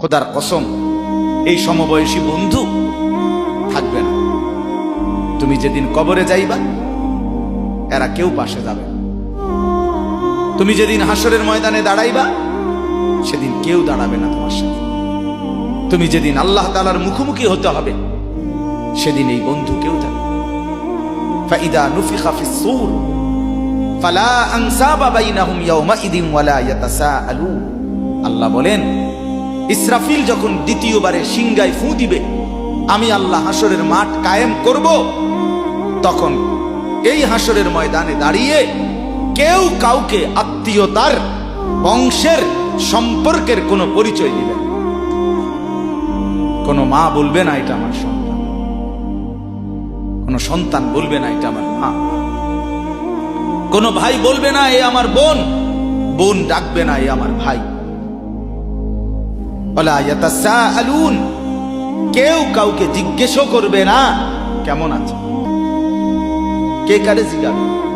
খোদার কসম, এই সমবয়সী বন্ধু থাকবে না। তুমি যেদিন কবরে যাইবা, এরা কেউ পাশে যাবে। তুমি যেদিন হাসরের ময়দানে দাঁড়াইবা, সেদিন কেউ দাঁড়াবে না তোমার সাথে। তুমি যেদিন আল্লাহ তালার মুখোমুখি হতে হবে, সেদিন এই বন্ধু কেউ যাবে আল্লাহ বলেন ইসরাফিল যখন দ্বিতীয়বারে সিংগায় ফু দিবে, আমি আল্লাহ হাসরের মাঠ কায়েম করব, তখন এই হাসরের ময়দানে দাঁড়িয়ে কেউ কাউকে আত্মীয়তার, বংশের, সম্পর্কের কোনো পরিচয় দিবে। কোনো মা বলবে না, এটা আমার সন্তান। কোনো সন্তান বলবে না, এটা আমার মা। কোনো ভাই বলবে না, এ আমার বোন। বোন ডাকবে না, এ আমার ভাই। কেউ কাউকে জিজ্ঞেসও করবে না। কেমন আছে? কে কারে জিজ্ঞাসা